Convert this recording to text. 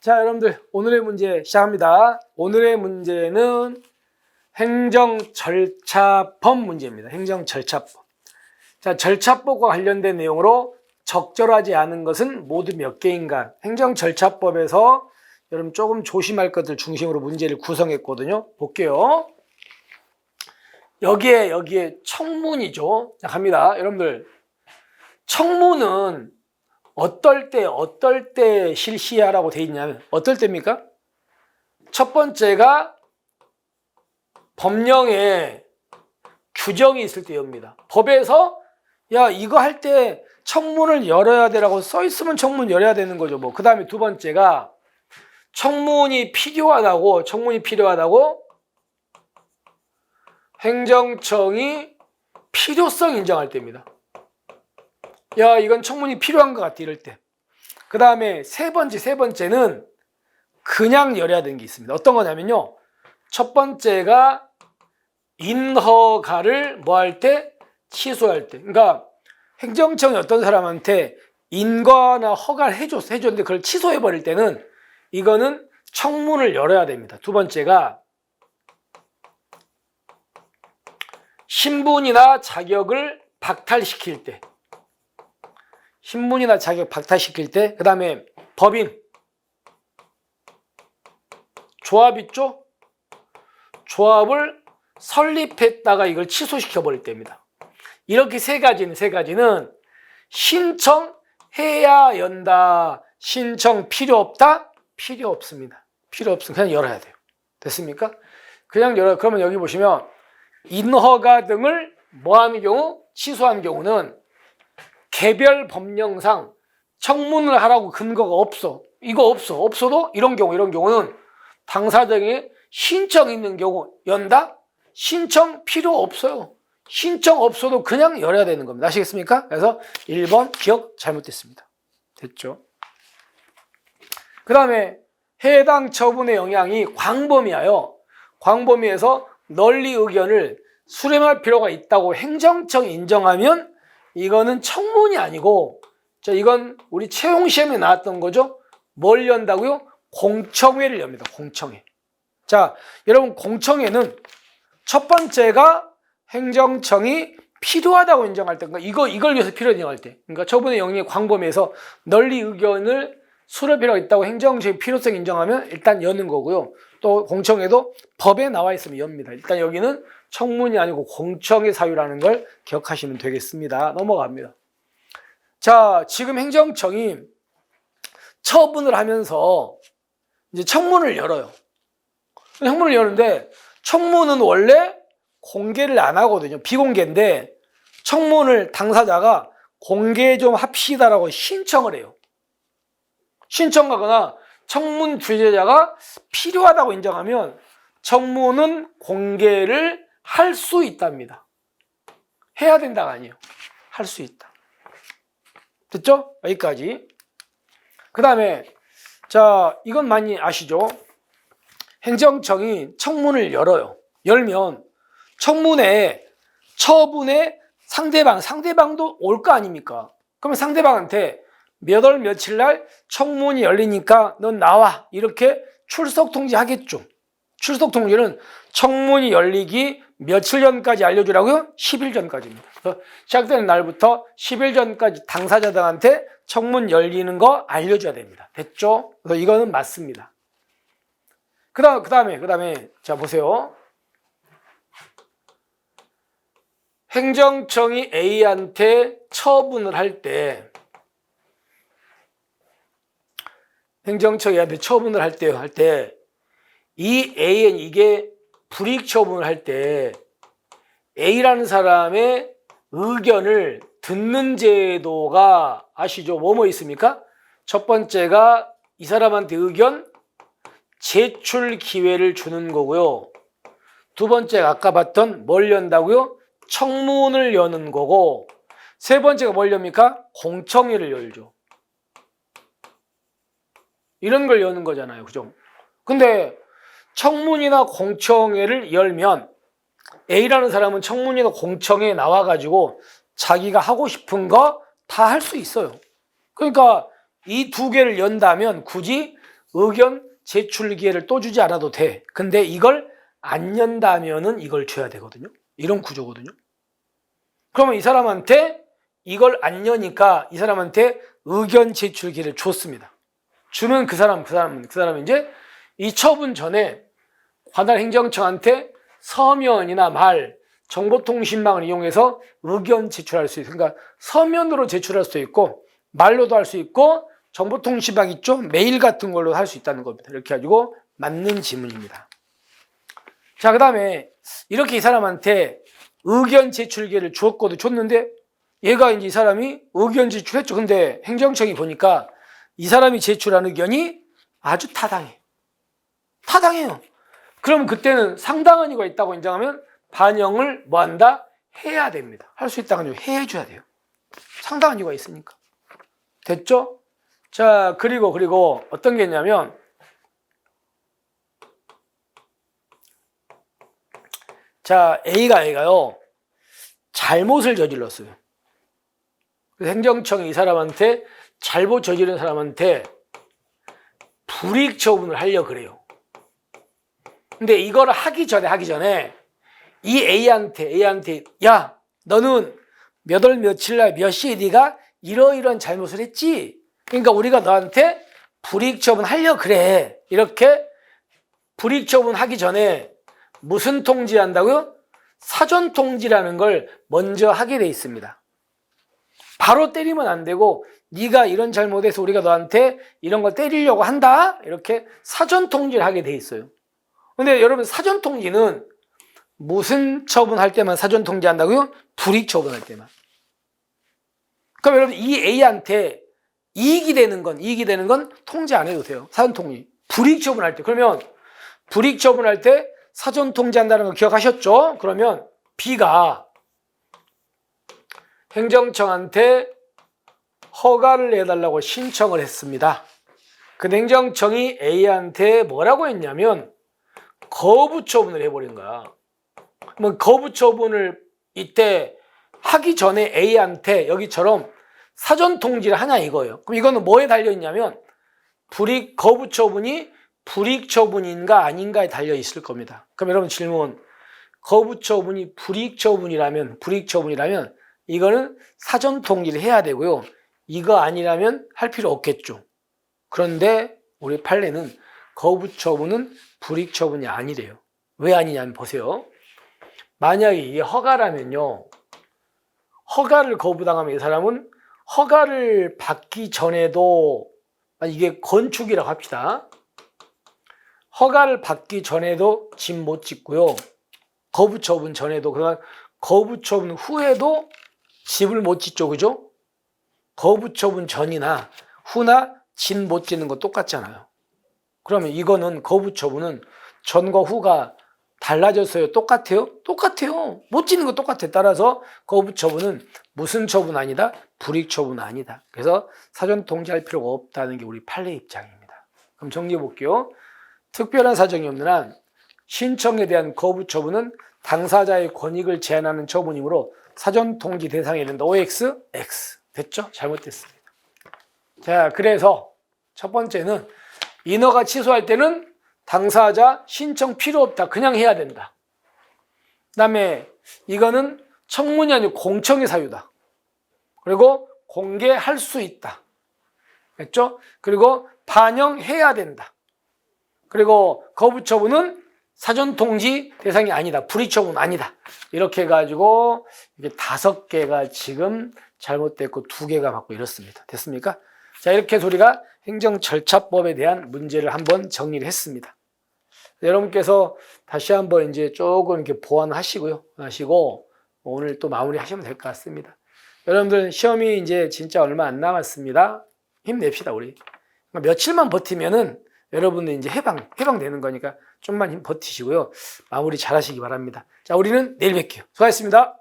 자, 여러분들 오늘의 문제 시작합니다. 오늘의 문제는 행정 절차법 문제입니다. 행정 절차법. 자, 절차법과 관련된 내용으로 적절하지 않은 것은 모두 몇 개인가? 행정 절차법에서 여러분 조금 조심할 것들 중심으로 문제를 구성했거든요. 볼게요. 여기에 여기에 청문이죠. 자, 갑니다. 여러분들 청문은 어떨 때 어떨 때 실시하라고 돼 있냐면 어떨 때입니까? 첫 번째가 법령에 규정이 있을 때입니다. 법에서 야 이거 할 때 청문을 열어야 되라고 써 있으면 청문 열어야 되는 거죠. 뭐 그 다음에 두 번째가 청문이 필요하다고 청문이 필요하다고 행정청이 필요성 인정할 때입니다. 야, 이건 청문이 필요한 것 같아, 이럴 때. 그 다음에 세 번째, 세 번째는 그냥 열어야 되는 게 있습니다. 어떤 거냐면요. 첫 번째가 인허가를 뭐 할 때? 취소할 때. 그러니까 행정청이 어떤 사람한테 인과나 허가를 해줬어, 해줬는데 그걸 취소해버릴 때는 이거는 청문을 열어야 됩니다. 두 번째가 신분이나 자격을 박탈시킬 때. 신분이나 자격 박탈시킬 때, 그 다음에 법인, 조합 있죠? 조합을 설립했다가 이걸 취소시켜 버릴 때입니다. 이렇게 세 가지는, 세 가지는 신청해야 연다. 신청 필요 없다? 필요 없습니다. 필요 없으면 그냥 열어야 돼요. 됐습니까? 그냥 열어. 그러면 여기 보시면 인허가 등을 뭐 하는 경우? 취소한 경우는 개별 법령상 청문을 하라고 근거가 없어. 이거 없어. 없어도 이런 경우, 이런 경우는 당사자에게 신청 있는 경우 연다? 신청 필요 없어요. 신청 없어도 그냥 열어야 되는 겁니다. 아시겠습니까? 그래서 1번 기억 잘못됐습니다. 됐죠? 그 다음에 해당 처분의 영향이 광범위하여 광범위해서 널리 의견을 수렴할 필요가 있다고 행정청이 인정하면 이거는 청문이 아니고 자 이건 우리 채용 시험에 나왔던 거죠. 뭘 연다고요? 공청회를 엽니다. 공청회. 자, 여러분 공청회는 첫 번째가 행정청이 필요하다고 인정할 때, 그러니까 이거 이걸 위해서 필요 인정할 때, 그러니까 처분의 영역이 광범위해서 널리 의견을 수렴 필요가 있다고 행정청이 필요성 인정하면 일단 여는 거고요. 또 공청회도 법에 나와 있으면 엽니다. 일단 여기는 청문이 아니고 공청회 사유라는 걸 기억하시면 되겠습니다. 넘어갑니다. 자, 지금 행정청이 처분을 하면서 이제 청문을 열어요. 청문을 여는데 청문은 원래 공개를 안 하거든요. 비공개인데 청문을 당사자가 공개 좀 합시다라고 신청을 해요. 신청하거나 청문 주재자가 필요하다고 인정하면 청문은 공개를 할 수 있답니다. 해야 된다가 아니에요. 할 수 있다. 됐죠? 여기까지. 그 다음에, 자, 이건 많이 아시죠? 행정청이 청문을 열어요. 열면 청문회, 처분에 상대방, 상대방도 올 거 아닙니까? 그러면 상대방한테 몇월 며칠 날 청문이 열리니까 넌 나와. 이렇게 출석 통지하겠죠. 출석 통지는 청문이 열리기 며칠 전까지 알려주라고요? 10일 전까지입니다. 시작되는 날부터 10일 전까지 당사자들한테 청문 열리는 거 알려줘야 됩니다. 됐죠? 그래서 이거는 맞습니다. 그 다음, 그 다음에, 그 다음에, 자, 보세요. 행정청이 A한테 처분을 할 때, 행정청이 A한테 처분을 할 때, 할 때, 이 A는 이게 불이익 처분을 할 때, A라는 사람의 의견을 듣는 제도가 아시죠? 뭐뭐 있습니까? 첫 번째가 이 사람한테 의견 제출 기회를 주는 거고요. 두 번째가 아까 봤던 뭘 연다고요? 청문을 여는 거고 세 번째가 뭘 엽니까? 공청회를 열죠. 이런 걸 여는 거잖아요. 그죠? 근데 청문이나 공청회를 열면 A라는 사람은 청문이나 공청회에 나와가지고 자기가 하고 싶은 거 다 할 수 있어요. 그러니까 이 두 개를 연다면 굳이 의견 제출 기회를 또 주지 않아도 돼. 근데 이걸 안 연다면은 이걸 줘야 되거든요. 이런 구조거든요. 그러면 이 사람한테 이걸 안 여니까 이 사람한테 의견 제출 기회를 줬습니다. 주면 그 사람, 그 사람은, 그 사람은 이제 이 처분 전에 관할 행정청한테 서면이나 말, 정보통신망을 이용해서 의견 제출할 수 있어요. 그러니까 서면으로 제출할 수도 있고, 말로도 할 수 있고, 정보통신망 있죠? 메일 같은 걸로 할 수 있다는 겁니다. 이렇게 가지고 맞는 지문입니다. 자, 그 다음에 이렇게 이 사람한테 의견 제출 기회를 주었거든, 줬는데 얘가 이제 이 사람이 의견 제출했죠. 근데 행정청이 보니까 이 사람이 제출한 의견이 아주 타당해. 타당해요. 그럼 그때는 상당한 이유가 있다고 인정하면 반영을 뭐 한다? 해야 됩니다. 할 수 있다고 해줘야 돼요. 상당한 이유가 있으니까. 됐죠? 자, 그리고, 그리고 어떤 게 있냐면, 자, A가 A가요, 잘못을 저질렀어요. 행정청이 이 사람한테 잘못 저지른 사람한테 불이익 처분을 하려 그래요. 근데 이거를 하기 전에 하기 전에 이 A한테 A한테 야 너는 몇 월 며칠 날 몇 시에 네가 이러이러한 잘못을 했지. 그러니까 우리가 너한테 불이익 처분 하려 그래. 이렇게 불이익 처분 하기 전에 무슨 통지한다고요? 사전 통지라는 걸 먼저 하게 돼 있습니다. 바로 때리면 안 되고 네가 이런 잘못해서 우리가 너한테 이런 걸 때리려고 한다. 이렇게 사전 통지를 하게 돼 있어요. 근데 여러분 사전 통지는 무슨 처분할 때만 사전 통지한다고요? 불이익 처분할 때만. 그럼 여러분 이 A한테 이익이 되는 건 이익이 되는 건 통지 안 해도 돼요. 사전 통지. 불이익 처분할 때 그러면 불이익 처분할 때 사전 통지한다는 거 기억하셨죠? 그러면 B가 행정청한테 허가를 내달라고 신청을 했습니다. 근데 행정청이 A한테 뭐라고 했냐면 거부 처분을 해버린 거야. 그러면 거부 처분을 이때 하기 전에 A한테 여기처럼 사전 통지를 하냐 이거예요. 그럼 이거는 뭐에 달려 있냐면 불이익 거부 처분이 불이익 처분인가 아닌가에 달려 있을 겁니다. 그럼 여러분 질문 거부 처분이 불이익 처분이라면 불이익 처분이라면 이거는 사전 통지를 해야 되고요. 이거 아니라면 할 필요 없겠죠. 그런데 우리 판례는 거부 처분은 불이익 처분이 아니래요. 왜 아니냐면 보세요. 만약에 이게 허가라면요. 허가를 거부당하면 이 사람은 허가를 받기 전에도 아니, 이게 건축이라고 합시다. 허가를 받기 전에도 집 못 짓고요. 거부 처분 전에도 그러니까 거부 처분 후에도 집을 못 짓죠. 그죠? 거부 처분 전이나 후나 집 못 짓는 거 똑같잖아요. 그러면 이거는 거부 처분은 전과 후가 달라졌어요. 똑같아요? 똑같아요. 못 짓는 거 똑같아. 따라서 거부 처분은 무슨 처분 아니다? 불이익 처분 아니다. 그래서 사전 통지할 필요가 없다는 게 우리 판례 입장입니다. 그럼 정리해 볼게요. 특별한 사정이 없는 한 신청에 대한 거부 처분은 당사자의 권익을 제한하는 처분이므로 사전 통지 대상이 된다. OX, X. 됐죠? 잘못됐습니다. 자, 그래서 첫 번째는 인허가 취소할 때는 당사자 신청 필요 없다. 그냥 해야 된다. 그 다음에 이거는 청문이 아니고 공청의 사유다. 그리고 공개할 수 있다. 됐죠? 그리고 반영해야 된다. 그리고 거부 처분은 사전 통지 대상이 아니다. 불이익 처분 아니다. 이렇게 해가지고 이게 다섯 개가 지금 잘못됐고 두 개가 맞고 이렇습니다. 됐습니까? 자, 이렇게 우리가 행정 절차법에 대한 문제를 한번 정리를 했습니다. 여러분께서 다시 한번 이제 조금 이렇게 보완하시고요. 하시고 오늘 또 마무리 하시면 될 것 같습니다. 여러분들 시험이 이제 진짜 얼마 안 남았습니다. 힘냅시다, 우리. 며칠만 버티면은 여러분들 이제 해방, 해방되는 거니까 좀만 힘 버티시고요. 마무리 잘 하시기 바랍니다. 자, 우리는 내일 뵐게요. 수고하셨습니다.